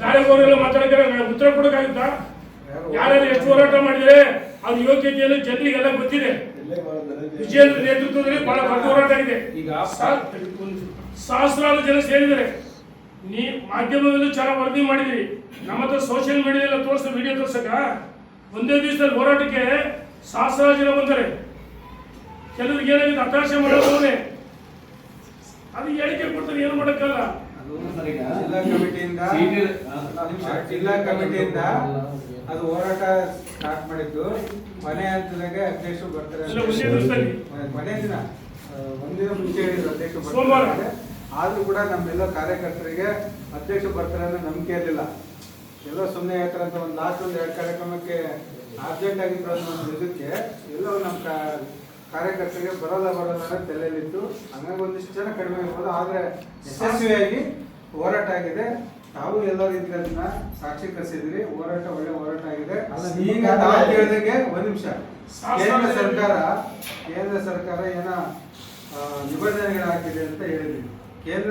ಕಾರ್ಯಕರ್ತರೆಲ್ಲ ಮಾತಾಡಿದ್ರೆ ಉತ್ತರ ಕೊಡೋಕ್ಕಾಗುತ್ತಾ ಯಾರ್ಯಾರು ಎಷ್ಟು ಹೋರಾಟ ಮಾಡಿದರೆ ಅವ್ರ ಯೋಗ್ಯತೆಯಲ್ಲಿ ಜನರಿಗೆಲ್ಲ ಗೊತ್ತಿದೆ. ವಿಜಯೇಂದ್ರ ನೇತೃತ್ವದಲ್ಲಿ ಬಹಳ ದೊಡ್ಡ ಹೋರಾಟ ಇದೆ ಈಗ ಸಹಸ್ರಾರು ಜನ ಸೇರಿದ್ದಾರೆ. ನೀ ಮಾಧ್ಯಮದಲ್ಲೂ ಚೆನ್ನಾಗಿ ವರದಿ ಮಾಡಿದಿರಿ ನಮ್ಮ ಹತ್ರ ಸೋಷಿಯಲ್ ಮೀಡಿಯಾದಲ್ಲ ತೋರಿಸ ವಿಡಿಯೋ ತೋರ್ಸಕ ಒಂದೇ ದಿವಸದಲ್ಲಿ ಹೋರಾಟಕ್ಕೆ ಸಹಸ್ರಾರು ಜನ ಬಂದರೆ. ಕೆಲವ್ರಿಗೆ ಏನಾಗಿದೆ? ಹತಾಶೆ ಮಾಡೋದೇ ಅದು ಹೇಳಿಕೆ ಕೊಡ್ತಾರೆ ಏನು ಮಾಡೋಕ್ಕಲ್ಲ? ಜಿಲ್ಲಾ ಕಮಿಟಿಯಿಂದ ಜಿಲ್ಲಾ ಕಮಿಟಿಯಿಂದ ಅದು ಹೋರಾಟ ಸ್ಟಾರ್ಟ್ ಮಾಡಿದ್ದು. ಮನೆ ಹಂತದಾಗೆ ಅಧ್ಯಕ್ಷರು ಬರ್ತಾರೆ ಮನೆ- ದಿನ. ಒಂದಿನ ಮುಂಚೆ ಹೇಳಿದ್ರು ಅಧ್ಯಕ್ಷರು ಬರ್ತಾರೆ ಸೋಮವಾರ. ಆದ್ರೂ ಕೂಡ ನಮ್ಮೆಲ್ಲ ಕಾರ್ಯಕರ್ತರಿಗೆ ಅಧ್ಯಕ್ಷರು ಬರ್ತಾರೆ ಅನ್ನೋ ನಂಬಿಕೆ ಇರಲಿಲ್ಲ. ಎಲ್ಲ ಸುಮ್ಮನೆ ಹೇಳ್ತಾರೆ ಅಂತ ಒಂದು ಲಾಸ್ಟ್ ಒಂದು ಎರಡು ಕಾರ್ಯಕ್ರಮಕ್ಕೆ ಅರ್ಜೆಂಟ್ ಆಗಿ ಅನ್ನೋ ಒಂದು ಇದಕ್ಕೆ ಎಲ್ಲೋ ನಮ್ಮ ಕಾರ್ಯಕರ್ತರಿಗೆ ಬರಲ್ಲ ಬರಲ್ಲ ತಲೆಯಲ್ಲಿತ್ತು. ಹಂಗಾಗಿ ಒಂದಿಷ್ಟು ಜನ ಕಡಿಮೆ ಇರ್ಬೋದು ಆದರೆ ಯಶಸ್ವಿಯಾಗಿ ಹೋರಾಟ ಆಗಿದೆ. ತಾವು ಎಲ್ಲರೂ ರೀತಿಯನ್ನ ಸಾಕ್ಷಿ ಸಾಕ್ಷೀಕರಿಸಿದ್ರಿ ಹೋರಾಟ ಒಳ್ಳೆ ಹೋರಾಟ ಆಗಿದೆ. ಈಗ ತಾವು ಕೇಳಿದಂಗೆ ಒಂದ್ ನಿಮಿಷ. ಕೇಂದ್ರ ಸರ್ಕಾರ ಕೇಂದ್ರ ಸರ್ಕಾರ ಏನ ನಿಬಂಧನೆಗಳಾಗಿದೆ ನಿಬಂಧನೆಗಳು ಹಾಕಿದೆ ಅಂತ ಹೇಳಿದ್ವಿ ಕೇಂದ್ರ